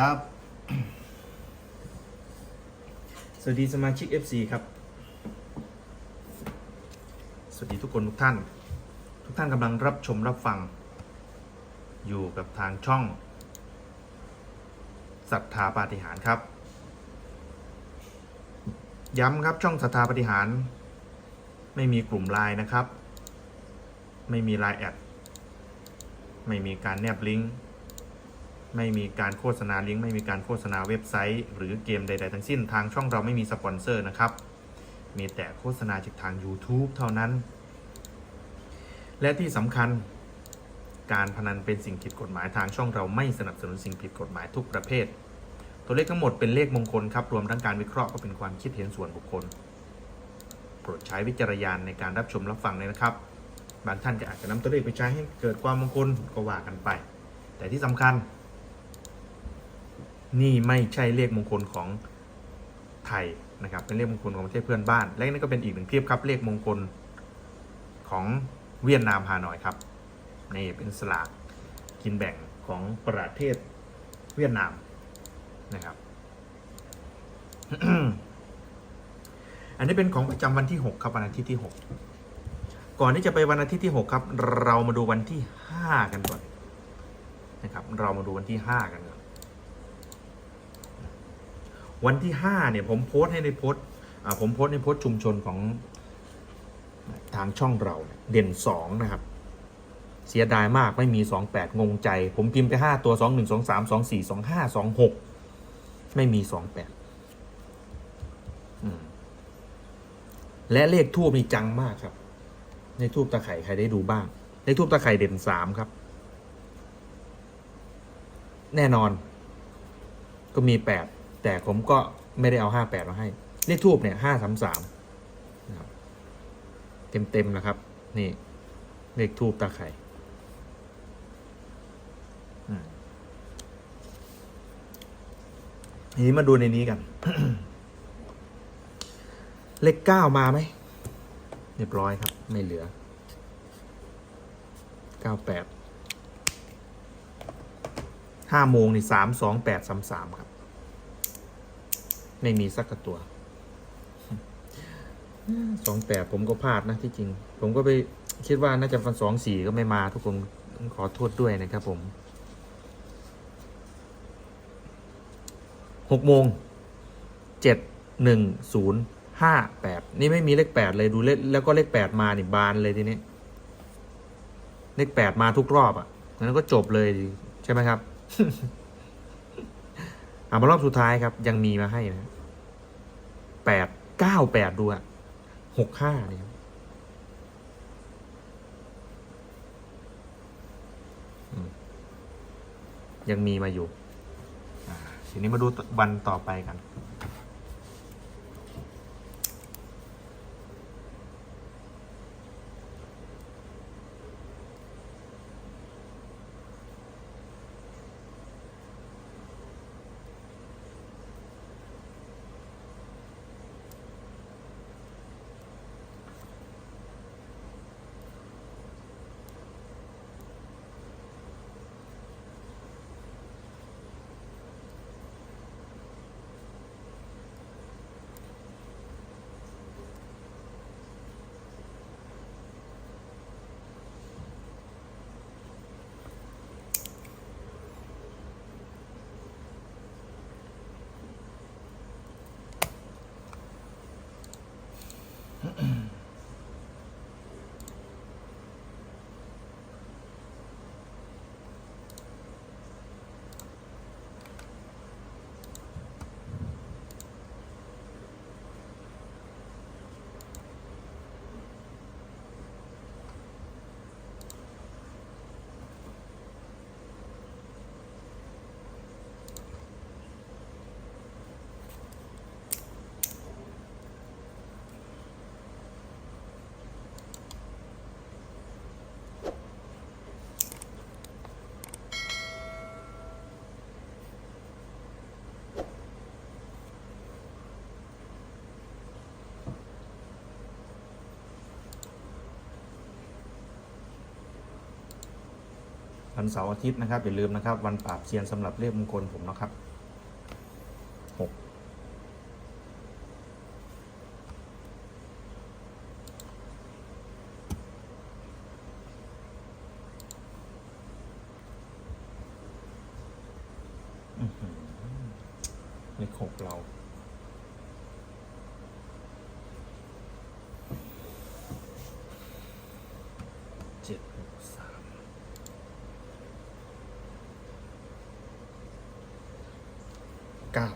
ครับ สวัสดีสมาชิก FC ครับ สวัสดีทุกคนทุกท่าน ทุกท่านกำลังรับชมรับฟัง อยู่กับทางช่องศรัทธาปาฏิหารครับ ย้ำครับช่องศรัทธาปาฏิหาร ไม่มีกลุ่มไลน์นะครับ ไม่มีไลน์แอดไม่มีการแนบลิงก์ ไม่มีการโฆษณาลิงก์ไม่มีการโฆษณาเว็บไซต์ หรือเกมใด ๆ ทั้งสิ้น ทางช่องเราไม่มีสปอนเซอร์นะครับ มีแต่โฆษณาจากทาง YouTube เท่านั้น และที่สำคัญการพนันเป็นสิ่งผิดกฎหมายทางช่องเราไม่สนับสนุนสิ่งผิดกฎหมายทุกประเภท ตัวเลขทั้งหมดเป็นเลขมงคลครับรวมทั้งการวิเคราะห์ก็เป็นความคิดเห็นส่วนบุคคล โปรดใช้วิจารณญาณในการรับชมรับฟังเลยนะครับบางท่านก็อาจจะนำตัวเลขไปใช้ให้เกิดความมงคลก็ว่ากันไป แต่ที่สำคัญ นี่ไม่ใช่เลขมงคลของไทยนะครับ เป็นเลขมงคลของประเทศเพื่อนบ้าน และนี่ก็เป็นอีกหนึ่งคลิปครับเลขมงคลของเวียดนามฮานอยครับนี่เป็นสลากกินแบ่งของประเทศเวียดนามนะครับอันนี้เป็นของประจำวันที่ 6 ครับวันอาทิตย์ที่ 6 ก่อนที่จะไปวันอาทิตย์ที่ 6 ครับ เรามาดูวันที่ 5 กันก่อนนะครับ เรามาดูวันที่ 5 กันก่อน วันที่ห้าเนี่ยผมโพสต์ให้ในโพสต์ผมโพสต์ในโพสต์ชุมชนของทางช่องเราเนี่ยเด่นสองนะครับ เสียดายมากไม่มีสองแปดงงใจ ผมพิมพ์ไปห้าตัวสองหนึ่งสองสามสองสี่สองห้าสองหกไม่มีสองแปดและเลขทูบนี่จังมากครับ ในทูบตะไคร่ใครได้ดูบ้าง ในทูบตะไคร่เด่นสามครับ แน่นอน ก็มีแปด แต่ผมก็ไม่ได้เอาห้าแปดมาให้ เลขทูบเนี่ยห้าสามสามนะเต็มเต็มนะครับ นี่ เลขทูบตาไข่อืมทีนี้มาดูในนี้กัน เลขเก้ามาไหมเรียบร้อยครับ ไม่เหลือเก้าแปดห้าโมงนี่สามสองแปดสามสามครับ ไม่มีสักตัวสองแปดผมก็พลาดนะที่จริง ผมก็ไปคิดว่าน่าจะฟันสองสี่ก็ไม่มาทุกคนขอโทษด้วยนะครับผมหกโมงเจ็ดหนึ่งศูนย์ห้าแปดนี่ไม่มีเลขแปดเลยดูเลขแล้วก็เลขแปดมานี่บานเลยทีนี้ เลขแปดมาทุกรอบอะ่ะงั้นก็จบเลยใช่ไหมครับ อ่ามารอบสุดท้ายครับ ยังมีมาให้นะ แปดเก้าแปดดูอะหกห้าเนี่ยยังมีมาอยู่ทีนี้มาดูวันต่อไปกัน วันเสาร์อาทิตย์นะครับอย่าลืมนะครับ วันปราบเซียนสำหรับเลขมงคลผมนะครับหกเลขหกเรา เจ็ดหกสาม เก้า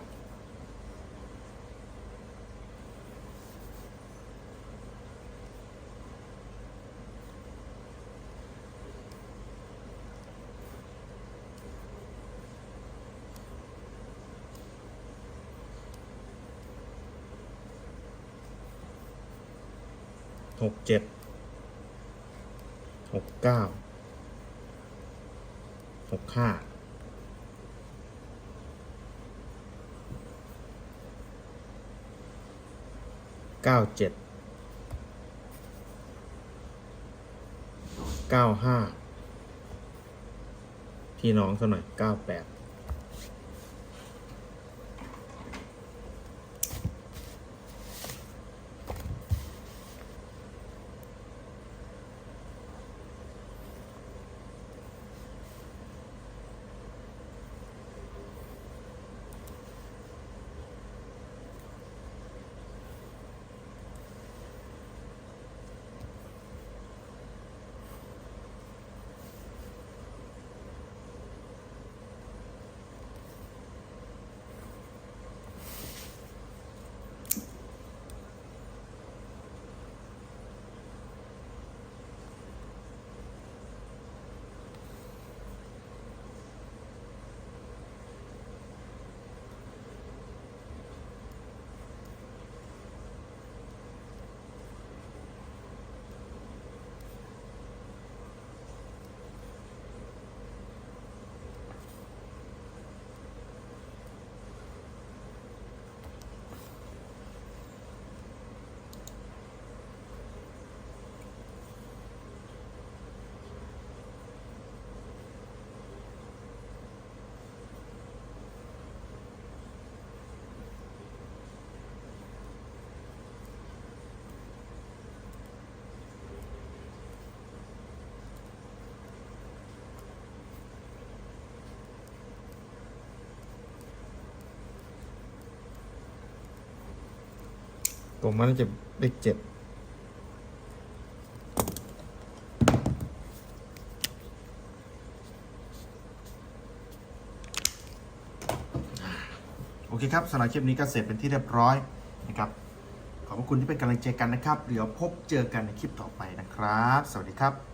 หกเจ็ดหกเก้าหกห้า เก้าเจ็ดเก้าห้าพี่น้องสักหน่อยเก้าแปด ผมว่าน่าจะเลขเจ็ดโอเคครับสำหรับคลิปนี้ก็เสร็จเป็นที่เรียบร้อยนะครับ ขอบพระคุณที่เป็นกำลังใจกันนะครับ เดี๋ยวพบเจอกันในคลิปต่อไปนะครับ สวัสดีครับ